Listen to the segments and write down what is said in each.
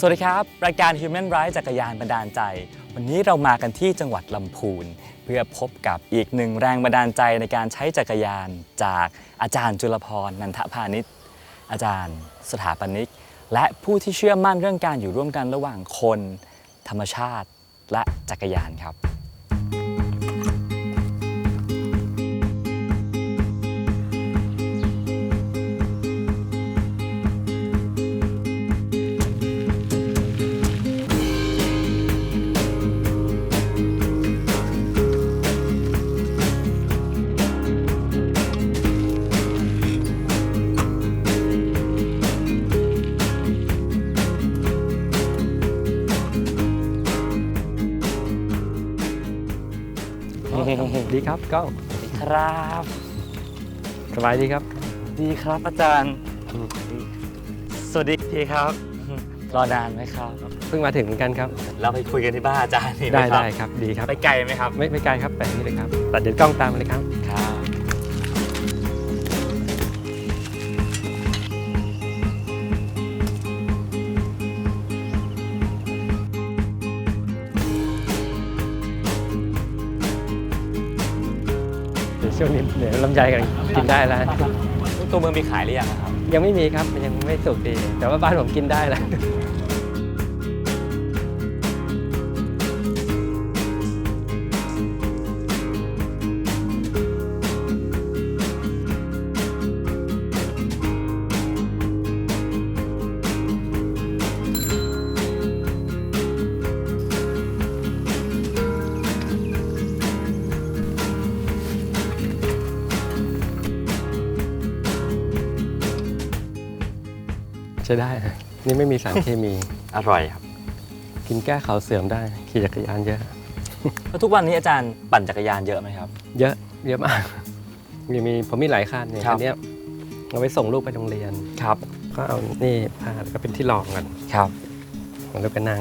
สวัสดีครับ รายการ Human Rights จักรยานบันดาลใจ วันนี้เรามากันที่จังหวัดลำพูน เพื่อพบกับอีกหนึ่งแรงบันดาลใจในการใช้จักรยานจากอาจารย์จุลพรนันทพาณิชย์อาจารย์สถาปนิก และผู้ที่เชื่อมั่นเรื่องการอยู่ร่วมกันระหว่างคน ธรรมชาติ และจักรยานครับ ดีครับกล้องครับ สบายดีครับ ดีครับอาจารย์ สวัสดีทีครับ รอนานไหมครับ เพิ่งมาถึงเหมือนกันครับ เราไปคุยกันที่บ้านอาจารย์นี่หมได้ครับได้ครับดีครับ ไปไกลไหมครับ ไม่ไม่ไกลครับไปนี่เลยครับตัดเดี๋ยวกล้องตามมาเลยครับ ครับ ดี๋ยวช่วงนี้เดี๋ยวลำไยกันกินได้แล้ว ตัวเมืองมีขายหรือยังครับ ยังไม่มีครับมันยังไม่สุกดี แต่ว่าบ้านผมกินได้แล้ว ใช้ได้นะนี่ไม่มีสารเคมี อร่อยครับ กินแก้เขาเสื่อมได้ขี่จักรยานเยอะ แล้วทุกวันนี้อาจารย์ปั่นจักรยานเยอะไหมครับ เยอะเยอะมากมีมีผมมีหลายคันเนี่ยครับคันเนี้ยเอาไว้ส่งลูกไปโรงเรียนครับ ก็เอานี่พาแล้วก็เป็นที่รองกันครับแล้วก็นั่ง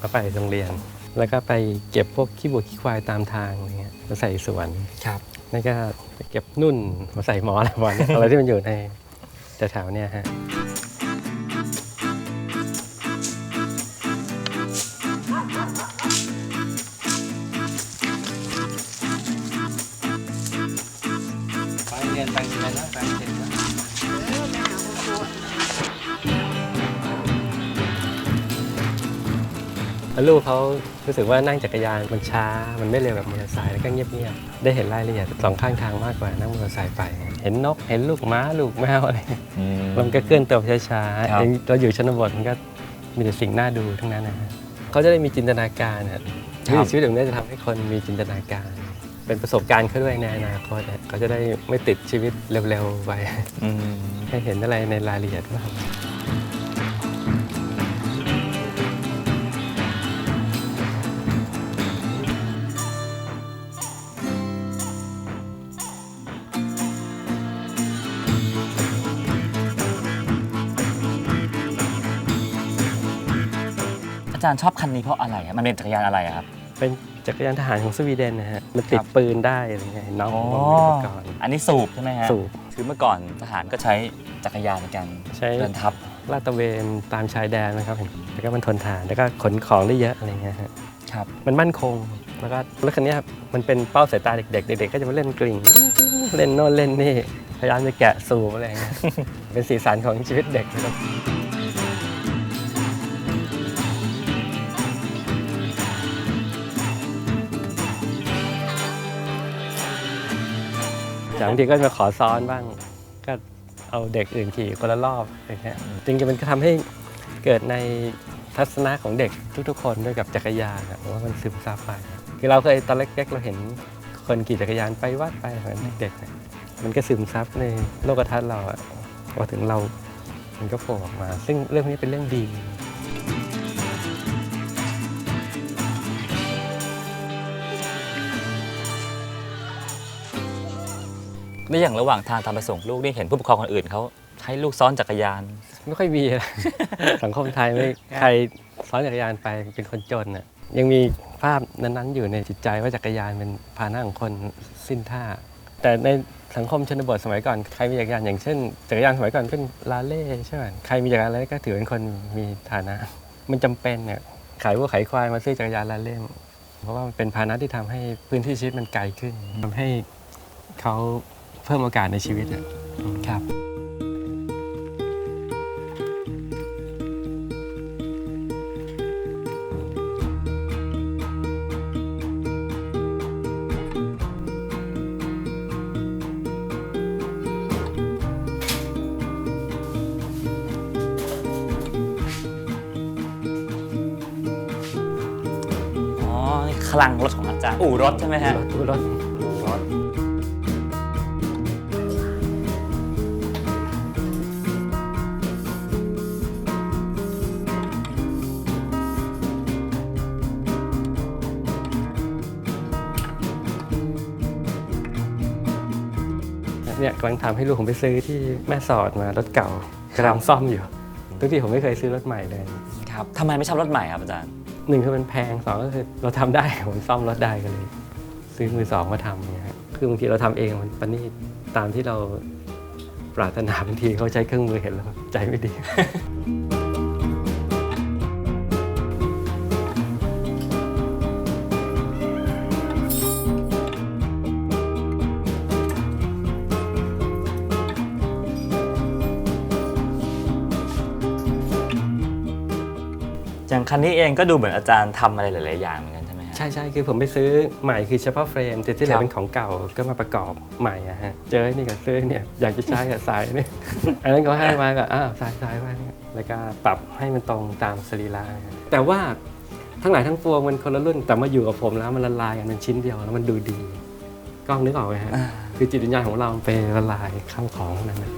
ก็ไปโรงเรียน แล้วก็ไปเก็บพวกขี้วัวขี้ควายตามทางอะไรเงี้ยมาใส่สวนครับแล้วก็ไปเก็บนุ่นมาใส่หมออะไรประมาณเนี้ยอะไรที่มันอยู่ในแถวๆเนี่ยฮะ ล้วลูกเขารู้สึกว่านั่งจักรยานมันช้า มันไม่เร็วแบบมอเตอร์ไซค์แล้วก็เงียบๆได้เห็นรายละเอียดสองข้างทางมากกว่านั่งมอเตอร์ไซค์ไป เห็นนกเห็นลูกม้าลูกแมวอะไรอืมมันก็เคลื่อนตัวช้าครับๆเองเราอยู่ชนบทมันก็มีแต่สิ่งน่าดูทั้งนั้นนะฮะเขาจะได้มีจินตนาการนะวิถีชีวิตแบบนี้จะทำให้คนมีจินตนาการ เป็นประสบการณ์เขาด้วยในอนาคตอะเขาจะได้ไม่ติดชีวิตเร็วๆไปอืมให้เห็นอะไรในรายละเอียดว่าง จารย์ชอบคันนี้เพราะอะไรอะมันเป็นจักรยานอะไรอะครับ เป็นจักรยานทหารของสวีเดนนะฮะ มันติคดรับ ปืนได้อะไรเงี้ยน้องผมบอกมีอุปกรณ์อันนี้สูบใช่ไหมฮะสูบ คือเมื่อก่อนทหารก็ใช้จักรยานในการใช้ เดินทัพ ลาดตระเวนตามชายแดนนะครับแล้วก็มันทนทาน แล้วก็ขนของได้เยอะอะไรเงี้ยฮะครับ มันมั่นคง แล้วก็รถคันนี้ครับมันเป็นเป้าสายตาเด็กๆ เด็กๆ ก็จะมาเล่นกลิ่ง เล่นโน่นเล่นนี่ พยายามจะแกะสูบอะไรอย่างเงี้ย เป็นสีสันของชีวิตเด็กนะครับ บางทีก็มาขอซ้อนบ้าง ก็เอาเด็กอื่นขี่คนละรอบอย่างเงี้ยจริงๆมันก็ทำให้เกิดในทัศนะของเด็กทุกๆ คนด้วยกับจักรยานอะว่ามันซึมซับไปคือเราเคยตอนเล็กๆเราเห็นคนขี่จักรยานไปวัดไปเหมือนเด็กๆเนี่ยมันก็ซึมซับในโลกทัศน์เราอะพอถึงเรา มันก็โผล่ออกมา ซึ่งเรื่องนี้เป็นเรื่องดี แล้วอย่างระหว่างทางตามไปส่งลูกนี่เห็นผู้ปกครองคนอื่นเขาให้ลูกซ้อนจักรยาน ไม่ค่อยมีนะ สังคมไทยไม่ใครซ้อนจักรยานไปเป็นคนจนน่ะยังมีภาพนั้นๆ อยู่ในจิตใจว่าจักรยานเป็นพาหนะของคนสิ้นท่า แต่ในสังคมชนบทสมัยก่อนใครมีจักรยานอย่างเช่นจักรยานสมัยก่อนเป็นลาเล่ใช่ไหมใครมีจักรยานอะไรก็ถือเป็นคนมีฐานะ มันจำเป็นเนี่ยขายวัวขายควายมาซื้อจักรยานละเล่มเพราะว่ามันเป็นพาหนะที่ทำให้พื้นที่ชีวิตมันไกลขึ้นทำให้เขา เพิ่มโอกาสในชีวิตอะครับอ๋อนี่คลังรถของอาจารย์อู่รถใช่ไหมฮะรถรถรถ กำลังทำให้ลูกผมไปซื้อที่แม่สอดมารถเก่ากำลังซ่อมอยู่ทุกที่ผมไม่เคยซื้อรถใหม่เลยครับทำไมไม่ชอบรถใหม่ครับอาจารย์หนึ่งคือมันแพงสองก็คือเราทำได้ผมซ่อมรถได้ก็เลย ซื้อมือสองมาทำเนี่ยฮะคือบางทีเราทำเองมันประณีตตามที่เราปรารถนาบางทีเขาใช้เครื่องมือเห็นแล้วใจไม่ดี อย่างคันนี้เองก็ดูเหมือนอาจารย์ทำอะไรหลาย ๆ อย่างเหมือนกันใช่ไหมฮะ ใช่ใช่คือผมไปซื้อใหม่คือเฉพาะเฟรมแต่ที่เหลืครัอบ เป็นของเก่าก็มาประกอบใหม่อะฮะเจอไอ้นี่กับซื้อเนี่ยอยากจะใช้กับสายเนี่ย อันนั้นเขาให้มาก็อ้าวสายสายมาเนี่ยแล้วก็ปรับให้มันตรงตามสรีระฮะแต่ว่าทั้งหลายทั้งปวงมันคนละรุ่นแต่มาอยู่กับผมแล้วมันละลายกันเป็นชิ้นเดียวแล้วมันดูดีกล้องนึกออกไหมฮะอ่า คือจิตวิญญาณของเราไปละลายเข้าของนั้นนะ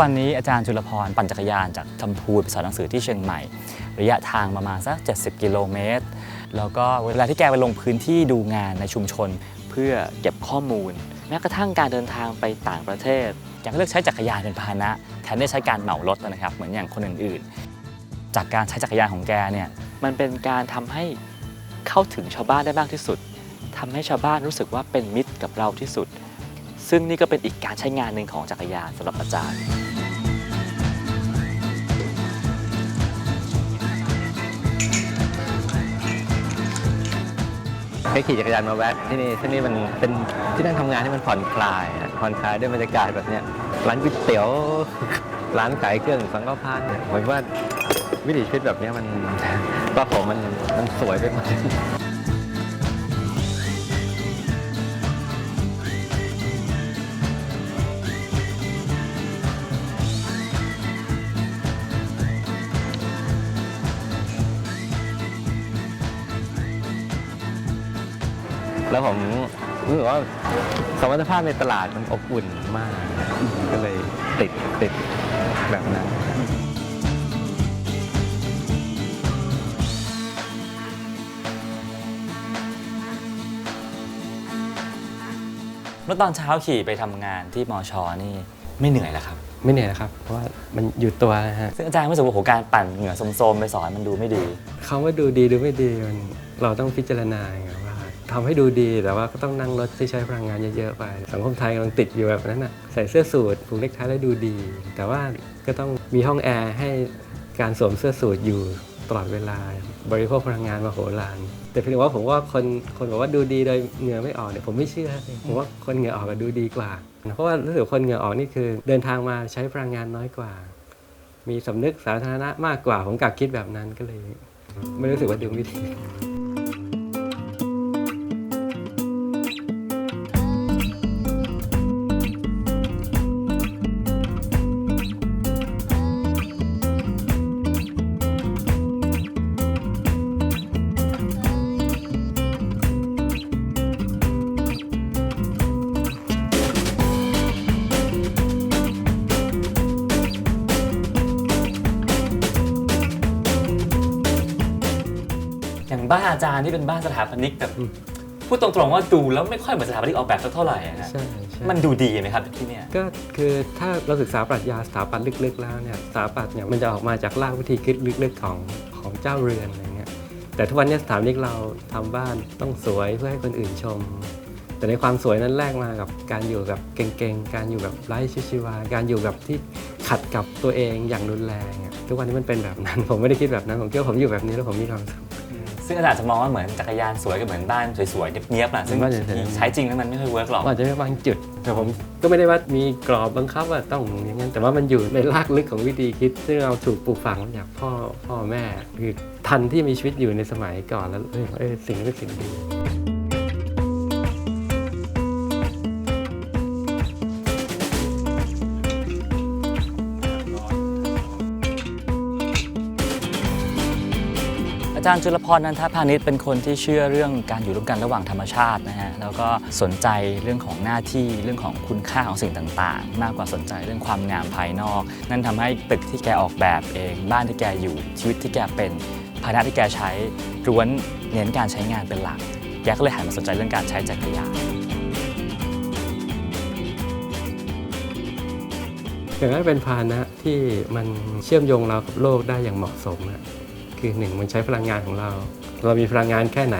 วันนี้อาจารย์จุลพรปั่นจักรยานจากลำพูนไปสอนหนังสือที่เชียงใหม่ ระยะทางประมาณสัก 70 กิโลเมตร แล้วก็เวลาที่แกไปลงพื้นที่ดูงานในชุมชน เพื่อเก็บข้อมูล แม้กระทั่งการเดินทางไปต่างประเทศแกก็เลือกใช้จักรยานเป็นพาหนะแทนที่จะใช้การเหมารถนะครับ เหมือนอย่างคนอื่นๆ จากการใช้จักรยานของแกเนี่ยมันเป็นการทำให้เข้าถึงชาวบ้านได้มากที่สุดทำให้ชาวบ้านรู้สึกว่าเป็นมิตรกับเราที่สุดซึ่งนี่ก็เป็นอีกการใช้งานหนึ่งของจักรยานสำหรับอาจารย์ ให้ขี่จักรยานมาแวะที่นี่ที่นี่มันเป็นที่นั่งทำงานที่มันผ่อนคลายผ่อนคลายด้วยบรรยากาศแบบเนี้ยร้านก๋วยเตี๋ยวร้านขายเครื่องสังฆพันเนี่ยผมว่าวิถีชีวิตแบบนี้มันก็ผมมันมันสวยไปหมด แล้วผมรู้สึกว่าสมรรถภาพในตลาดมันอบอุ่นมาก ก็เลยติดติดแบบนั้นแล้วตอนเช้าขี่ไปทำงานที่มอชอนี่ไม่เหนื่อยแล้วครับ ไม่เหนื่อยนะครับ เพราะว่ามันอยู่ตัวนะฮะซึ่งอาจารย์ไม่รู้สึกว่าโหการปั่นเหงื่อโซมๆไปสอนมันดูไม่ดีเขาว่าดูดีดูไม่ดีมันเราต้องพิจารณาไงว่า ทำให้ดูดีแต่ว่าก็ต้องนั่งรถที่ใช้พลังงานเยอะๆไป สังคมไทยกำลังติดอยู่แบบนั้นอะใส่เสื้อสูทผูกเนคไทแล้วดูดี แต่ว่าก็ต้องมีห้องแอร์ให้การสวมเสื้อสูทอยู่ตลอดเวลา บริโภคพลังงานมาโหฬารแต่เพียงแต่ว่าผมว่าคนคนบอกว่าดูดีโดยเหงื่อไม่ออกเนี่ยผมไม่เชื่อผมว่าคนเหงื่อออกก็ดูดีกว่า เพราะว่ารู้สึกคนเหงื่อออกนี่คือ เดินทางมาใช้พลังงานน้อยกว่า มีสำนึกสาธารณะมากกว่าผมกลับคิดแบบนั้นก็เลย ไม่รู้สึกว่าดูไม่ดี อาจารย์ที่เป็นบ้านสถาปนิกแบบอืมพูดตรงๆว่าดูแล้วไม่ค่อยเหมือนสถาปนิกออกแบบสักเท่าไหร่อะฮะใช่ใช่มันดูดีไหมครับที่เนี่ยก็คือถ้าเราศึกษาปรัชญาสถาปัตย์ลึกๆแล้วเนี่ยสถาปัตย์เนี่ยมันจะออกมาจากรากวิธีคิดลึกๆของของเจ้าเรือนอะไรเงี้ยแต่ทุกวันนี้สถาปนิกเราทำบ้านต้องสวยเพื่อให้คนอื่นชม แต่ในความสวยนั้นแลกมากับการอยู่แบบเก่งๆการอยู่แบบไร้ชีวิตชีวา การอยู่แบบที่ขัดกับตัวเองอย่างรุนแรงอะทุกวันนี้มันเป็นแบบนั้น ผมไม่ได้คิดแบบนั้นผมคิดว่าผมอยู่แบบนี้แล้วผมมีความสุข ซึ่งอาจารย์จะมองว่าเหมือนจักรยานสวยกับเหมือนบ้านสวยๆเนียบๆนะซึ่งบ้านสวยๆ ใช้จริงแล้วมันไม่ค่อยเวิร์กหรอก ก็อาจจะมีบางจุด แต่ผมก็ไม่ได้ว่ามีกรอบบังคับว่าต้องอย่างนั้น แต่ว่ามันอยู่ในรากลึกของวิธีคิด ซึ่งเราถูกปลูกฝังมาจากพ่อพ่อแม่ คือทันที่มีชีวิตอยู่ในสมัยก่อนแล้วเออเออสิ่งนี้เป็นสิ่งดี อาจารย์จุลพรนันทพาณิชย์เป็นคนที่เชื่อเรื่องการอยู่ร่วมกันระหว่างธรรมชาตินะฮะแล้วก็สนใจเรื่องของหน้าที่เรื่องของคุณค่าของสิ่งต่างๆ มากกว่าสนใจเรื่องความงามภายนอก นั่นทำให้ตึกที่แกออกแบบเอง บ้านที่แกอยู่ชีวิตที่แกเป็นภาชนะที่แกใช้ล้วนเน้นการใช้งานเป็นหลักแกก็เลยหันมาสนใจเรื่องการใช้จักรยานอย่างนั้นเป็นพาหนะที่มันเชื่อมโยงเรากับโลกได้อย่างเหมาะสมอะ คือหนึ่งมันใช้พลังงานของเรา เรามีพลังงานแค่ไหน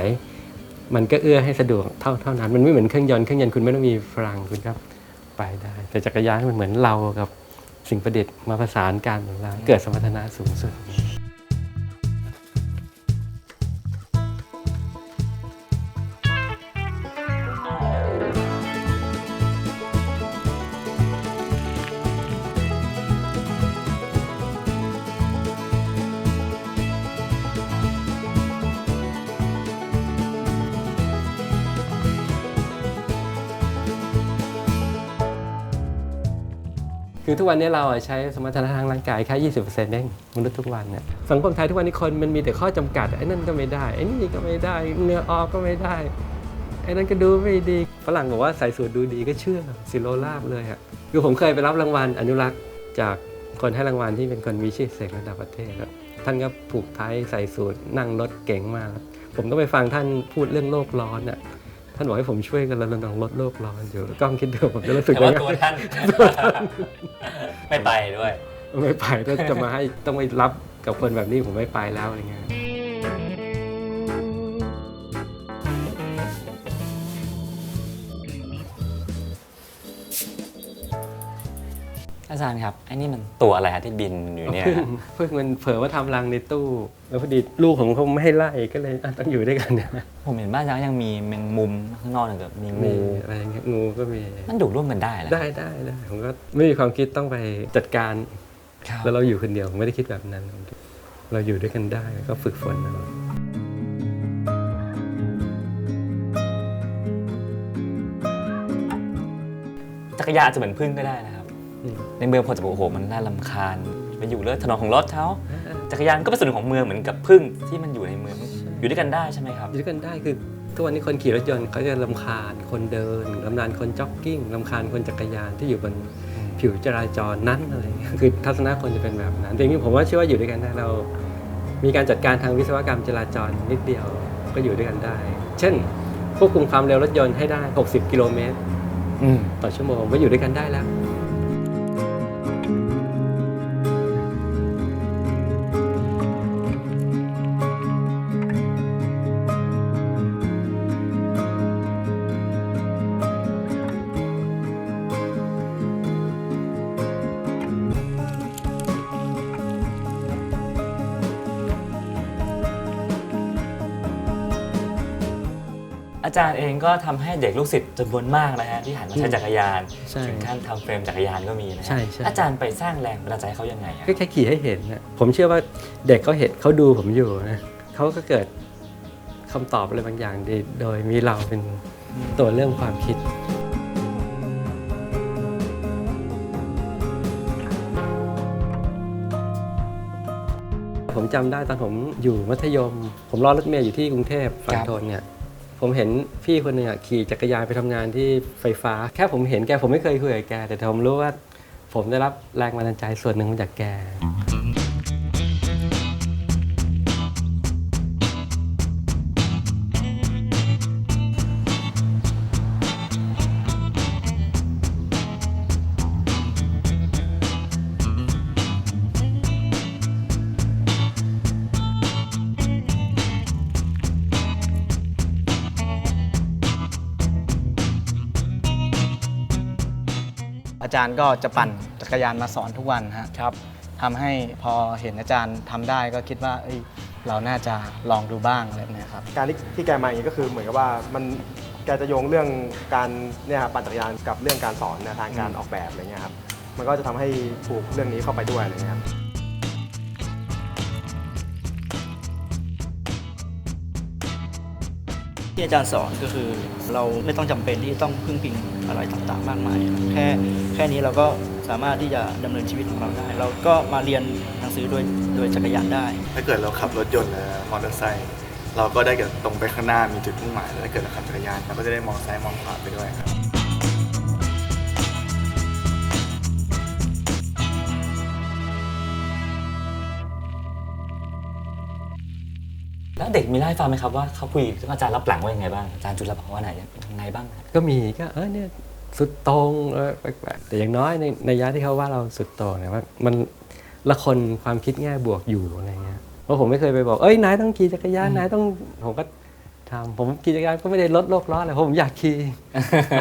มันก็เอื้อให้สะดวกเท่าเท่านั้น มันไม่เหมือนเครื่องยนต์ เครื่องยนต์คุณไม่ต้องมีพลังคุณก็ไปได้ แต่จักรยานมันเหมือนเรากับสิ่งประดิษฐ์มาประสานกันแล้วเกิดสมรรถนะสูงสุด ทุกวันนี้เราใช้สมรรถนะทางร่างกายแค่20%เปอร์เซ็นต์เองมนุษย์ทุกวันเนี่ยสังคมไทยทุกวันนี้คนมันมีแต่ข้อจำกัดไอ้นั่นก็ไม่ได้ไอ้นี่ก็ไม่ได้เนื้อออกก็ไม่ได้ไอ้นั่นก็ดูไม่ดีฝรั่งบอกว่าใส่สูตรดูดีก็เชื่อสิโลลาบเลยอะคือผมเคยไปรับรางวัลอนุรักษ์จากคนให้รางวัลที่เป็นคนมีชื่อเสียงระดับประเทศแล้วท่านก็ผูกไทยใส่สูตรนั่งรถเก๋งมา ผมก็ไปฟังท่านพูดเรื่องโลกร้อนอะท่านบอกให้ผมช่วยกันรณรงค์ลดโลกร้อนอยู่กล้องคิดดูผมจะรู้สึกแต่ว่ายังไงตัวท่าน ไม่ไปด้วย ไม่ไปถ้าจะมาให้ต้องไปรับกับคนแบบนี้ผมไม่ไปแล้วอะไรเงี้ย จารย์ครับไอ้นี่มันตัวอะไรฮะที่บินอยู่เนี่ยพึ่งพึ่งมันเผลอว่าทำรังในตู้ แล้วพอดีลูกผมเขาไม่ให้ไล่ก็เลยอะต้องอยู่ด้วยกันเนี่ยผมเห็นบ้านอาจารย์ยังมีแมงมุมข้างนอกหนึ่งกับมีมีงูอะไรเงี้ยงูก็มีมันอยู่ร่วมกันได้แหละได้ได้ได้ผมก็ไม่มีความคิดต้องไปจัดการ ครับแล้วเราอยู่คนเดียวผมไม่ได้คิดแบบนั้น เราอยู่ด้วยกันได้ก็ฝึกฝนเอาจักรยานอาจจะเหมือนพึ่งก็ได้นะครับอืม ในเมืองคนจะบอกโอ้โหมันน่าลำคาญไปอยู่เลือถนนของรถเขาจักรยานก็เป็นส่วนหนึ่งของเมืองเหมือนกับพึ่งที่มันอยู่ในเมืองอยู่ด้วยกันได้ใช่ไหมครับ อยู่ด้วยกันได้คือทุกวันนี้คนขี่รถยนต์เขาจะลำคาญคนเดินลำคาญคนจ็อกกิ้งลำคาญคนจักรยานที่อยู่บนผิวจราจรนั้นอะไรเงี้ยคือทัศนะคนจะเป็นแบบนั้นแต่จริงๆผมว่าเชื่อว่าอยู่ด้วยกันได้เรา มีการจัดการทางวิศวกรรมจราจรนิดเดียวก็อยู่ด้วยกันได้ เช่นควบคุมความเร็วรถยนต์ให้ได้ 60 กิโลเมตรอืมต่อชั่วโมงก็อยู่ด้วยกันได้แล้ว อาจารย์เองก็ทำให้เด็กลูกศิษย์จำนวนมากนะฮะที่หันมาใช้จักรยานใช่ถึงขั้นทำเฟรมจักรยานก็มีนะฮะใช่ใช่อาจารย์ไปสร้างแรงบันดาลใจให้เขายังไงอะก็แค่ขี่ให้เห็นนะผมเชื่อว่าเด็กเขาเห็นเขาดูผมอยู่นะเขาก็เกิดคำตอบอะไรบางอย่างโดยโดยมีเราเป็นตัวเรื่องความคิดผมจำได้ตอนผมอยู่มัธยม ผมรอรถเมล์อยู่ที่กรุงเทพฝั่งทนเนี่ย ผมเห็นพี่คนหนึ่งอะขี่จักรยานไปทำงานที่ไฟฟ้า แค่ผมเห็นแกผมไม่เคยคุยกับแก แต่ผมรู้ว่า ผมได้รับแรงบันดาลใจส่วนหนึ่งมาจากแกาจารย์ก็จะปั่นจักรยานมาสอนทุกวันฮะครับทำให้พอเห็นอาจารย์ทำได้ก็คิดว่าเอ้ยเราน่าจะลองดูบ้างอะไรแบบเนี้ยครับ การที่ที่แกมาอย่างนี้ก็คือเหมือนกับว่ามันแกจะโยงเรื่องการเนี่ยครับปั่นจักรยานกับเรื่องการสอนแนวทางการออกแบบอะไรเงี้ยครับมันก็จะทำให้ผูกเรื่องนี้เข้าไปด้วยอะไรเงี้ยครับ ที่อาจารย์สอนก็คือ เราไม่ต้องจำเป็นที่ต้องพึ่งพิงอะไรต่างๆ มากมาย แค่แค่นี้เราก็สามารถที่จะดำเนินชีวิตของเราได้ เราก็มาเรียนหนังสือโดยโดยจักรยานได้ ถ้าเกิดเราขับรถยนต์มอเตอร์ไซค์เราก็ได้เกิดตรงไปข้างหน้ามีจุดมุ่งหมายแล้วถ้าเกิดเราขับจักรยานเราก็จะได้มองซ้ายมองขวาไปด้วยครับ แล้วเด็กมีเล่าให้ฟังไหมครับว่าเขาคุยกับอาจารย์รับหลังว่ายังไงบ้างอาจารย์จุลภรณ์ว่าไหนยังไงบ้างครับก็มีก็เออเนี่ยสุดโตรงเออแปลกๆแต่อย่างน้อยในในยะที่เขาว่าเราสุดโตรงเนี่ยว่ามันละคนความคิดแง่บวกอยู่อะไรเงี้ยเพราะผมไม่เคยไปบอกเอ้ยนายต้องขี่จักรยานนายต้องผมก็ทำผมขี่จักรยานก็ไม่ได้ลดโลกร้อนเลยเพราะผมอยากขี่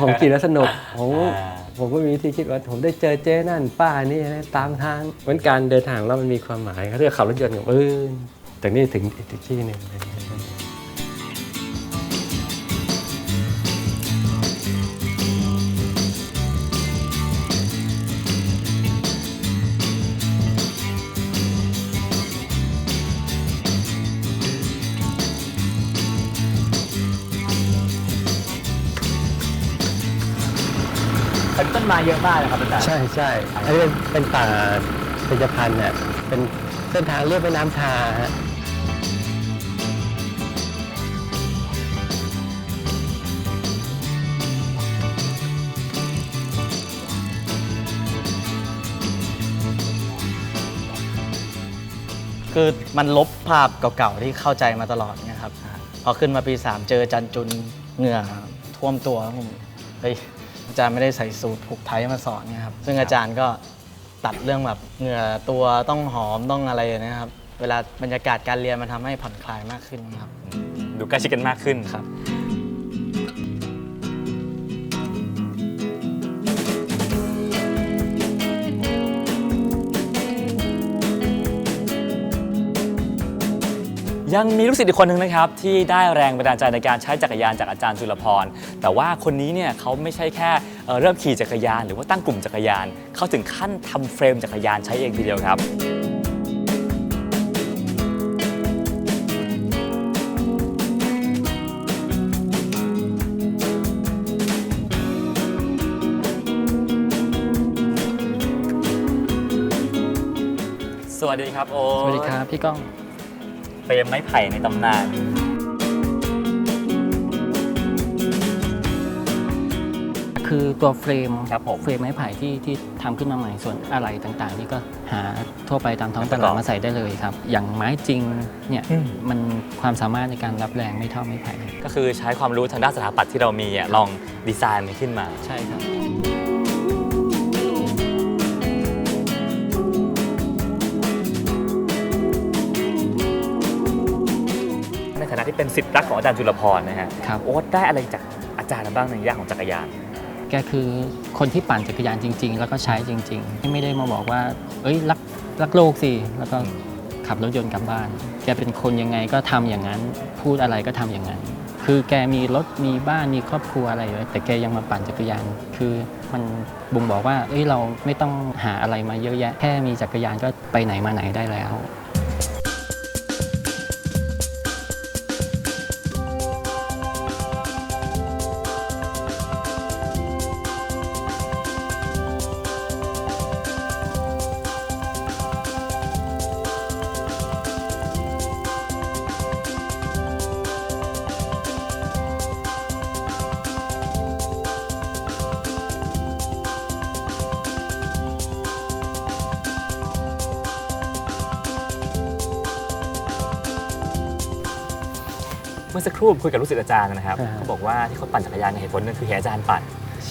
ผมขี่แล้วสนุกผมอ่าผมก็มีวิธีคิดว่าผมได้เจอเจ้นั่นป้านี่นะตามทางเหมือนการเดินทางแล้วมันมีความหมายเขาเรียกขับรถยนต์กับเออ จากนี้ถึงอีกที่หนึ่งเป็นต้นไม้เยอะมากเลยครับอาจารย์ ใช่ใช่อันนี้เป็นป่าเป็นพันธุ์เนี่ยเป็นเส้นทางเรียบแม่น้ำชาฮะ คือมันลบภาพเก่าๆที่เข้าใจมาตลอดเนี่ยครับพอขึ้นมาปี 3 เจอจันจุนเหงื่อท่วมตัวผมเฮ้ยอาจารย์ไม่ได้ใส่สูตรผูกไทยมาสอนเนี่ยครับ ซึ่งอาจารย์ก็ตัดเรื่องแบบเหงื่อตัวต้องหอมต้องอะไรอย่างเงี้ยครับ เวลาบรรยากาศการเรียนมันทำให้ผ่อนคลายมากขึ้นครับ ดูใกล้ชิดกันมากขึ้นครับ ยังมีลูกศิษย์อีกคนหนึ่งนะครับ ที่ได้แรงบันดาลใจในการใช้จักรยานจากอาจารย์จุลพร แต่ว่าคนนี้เนี่ยเขาไม่ใช่แค่เอ่อเริ่มขี่จักรยาน หรือว่าตั้งกลุ่มจักรยาน เขาถึงขั้นทำเฟรมจักรยานใช้เองทีเดียวครับ สวัสดีครับโอสวัสดีครับ พี่ก้อง รมไม้ไผ่ในตำนาน คือตัวเฟรมครับผมเฟรมไม้ไผ่ที่ที่ทำขึ้นมาใหม่ส่วนอะไรต่างๆ นี่ก็หาทั่วไปตามท้องตลาดมาใส่ได้เลยครับ อย่างไม้จริงเนี่ยอืม มันความสามารถในการรับแรงไม่เท่าไม้ไผ่ก็คือใช้ความรู้ทางด้านสถาปัตย์ที่เรามีอะลองดีไซน์มันขึ้นมา ใช่ครับ เป็นสิทธิ์รักของอาจารย์จุลพรนะฮะครับ โอ๊ตได้อะไรจากอาจารย์บ้างในย่านของจักรยาน แกคือคนที่ปั่นจักรยานจริง ๆ แล้วก็ใช้จริงๆ ไม่ได้มาบอกว่า เอ้ยรักรักโลกสิแล้วก็ขับรถยนต์กลับบ้าน แกเป็นคนยังไงก็ทำอย่างนั้น พูดอะไรก็ทำอย่างนั้น คือแกมีรถมีบ้านมีครอบครัวอะไรอยู่แล้วแต่แกยังมาปั่นจักรยาน คือมันบ่งบอกว่าเอ้ยเราไม่ต้องหาอะไรมาเยอะแยะ แค่มีจักรยานก็ไปไหนมาไหนได้แล้ว เมื่อสักครู่คุยกับลูกศิษย์อาจารย์นะครับอ่า เขาบอกว่าที่เขาปั่นจักรยานเนี่ยเหตุผลหนึงคือเห็นอาจารย์ปั่น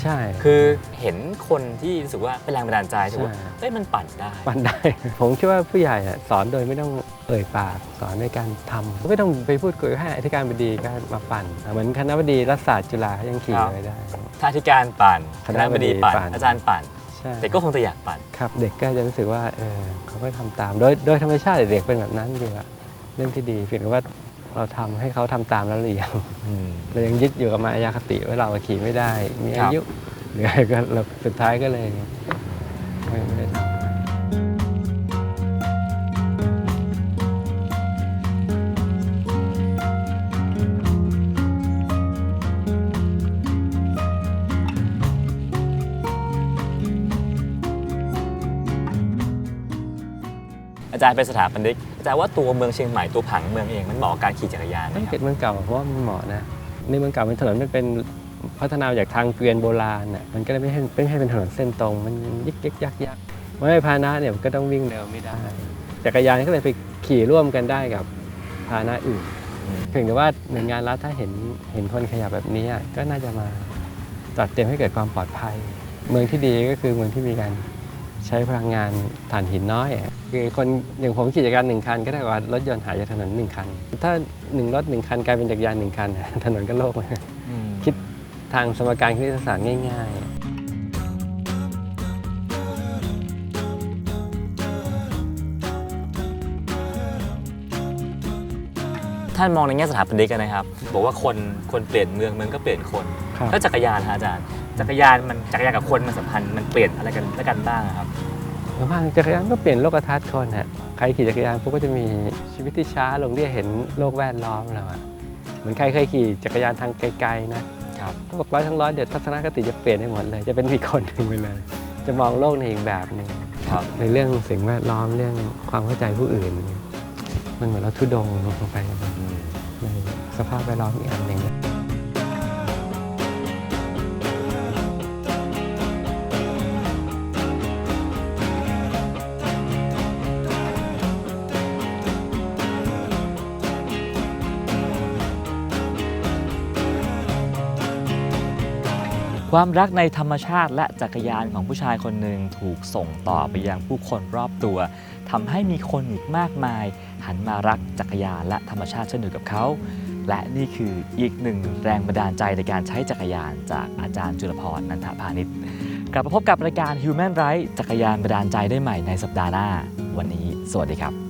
ใช่ คือเห็นคนที่รู้สึกว่าเป็นแรงบันดาลใจถือว่าใช่ เอ้ยมันปั่นได้ปั่นได้ ผมคิดว่าผู้ใหญ่อะสอนโดยไม่ต้องเอ่ยปากสอนในการทำไม่ต้องไปพูดคุยให้อธิการบดีก็มาปั่น เหมือนคณะบดีรัฐศาสตร์จุฬาเขายังขี่ครับเลยได้ถ้าอธิการปั่นคคณะณะบบดีดีปั่นปั่น อาจารย์ปั่น ใช่เด็กก็คงจะอยากปั่น ครับเด็กก็จะรู้สึกว่าเออเขาก็ทำตาม โดยโดยธรรมชาติเด็กเป็นแบบนั้นอยู่อะเรื่องที่ดีเพียงแต่ว่า เราทำให้เขาทำตามแล้วหรือยังเรายังยึดอยู่กับมายาคติว่าเราขี่ไม่ได้ มีครัอาบยุหรืออะไรก็เราสุดท้ายก็เลยไม่ไม่ได้ทำ อาจารย์เป็นสถาปนิกอาจารย์ว่าตัวเมืองเชียงใหม่ตัวผังเมืองเองมันเหมาะกับการขี่จักรยานไหมต้องครัเก็บบเมืองเก่าเพราะว่ามันเหมาะนะในเมืองเก่าเป็นถนนมันเป็นพัฒนามาจากทางเกวียนโบราณน่ะมันก็เลยไม่ให้ไม่ให้เป็นถนนเส้นตรงมันยิกยิกยักยักไม่พาหนะเนี่ยมันก็ต้องวิ่งเร็วไม่ได้จักรยานก็เลยไปขี่ร่วมกันได้กับพาหนะอื่นเพียงแต่ว่าหน่วยงานรัฐถ้าเห็นเห็นคนขยับแบบนี้อะก็น่าจะมาจัดเตรียมให้เกิดความปลอดภัย เมืองที่ดีก็คือเมืองที่มีการ ใช้พลังงานถ่านหินน้อยอะคือคนอย่างผมขี่จักรยานหนึ่งคัน ก็ได้กว่ารถยนต์หายจากถนนหนึ่งคัน ถ้าหนึ่งรถหนึ่งคันกลายเป็นจักรยานหนึ่งคัน ถนนก็โล่งเลยอืมคิดทางสมการคณิตศาสตร์ง่ายๆท่านมองในแง่สถาปนิกอะนะครับ บอกว่าคนคนเปลี่ยนเมืองเมืองก็เปลี่ยนคนครับแล้วจักรยานฮะอาจารย์ จักรยานมันจักรยานกับคนมันสัมพันธ์มันเปลี่ยนอะไรกันและกันบ้างอะครับ บางจักรยานก็เปลี่ยนโลกทัศน์คนฮะใครขี่จักรยานพวกก็จะมีชีวิตที่ช้าลงที่จะเห็นโลกแวดล้อมเราอะเหมือนใครเคยขี่จักรยานทางไกลๆนะครับ ก็บอกร้อยทั้งร้อยเดี๋ยวทัศนคติจะเปลี่ยนให้หมดเลย จะเป็นอีกคนหนึ่งไปเลย จะมองโลกในอีกแบบหนึ่งครับ ในเรื่องสิ่งแวดล้อมเรื่องความเข้าใจผู้อื่น มันเหมือนเราทุดงลงไปในสภาพแวดล้อมอีกอันหนึ่ง ความรักในธรรมชาติและจักรยานของผู้ชายคนหนึ่งถูกส่งต่อไปยังผู้คนรอบตัวทำให้มีคนอีกมากมาย หันมารักจักรยานและธรรมชาติเช่นเดียวกับเขา และนี่คืออีกหนึ่งแรงบันดาลใจในการใช้จักรยานจากอาจารย์จุลพรนันทพาณิชย์กลับมาพบกับรายการ Human Right จักรยานบันดาลใจได้ใหม่ในสัปดาห์หน้า วันนี้ สวัสดีครับ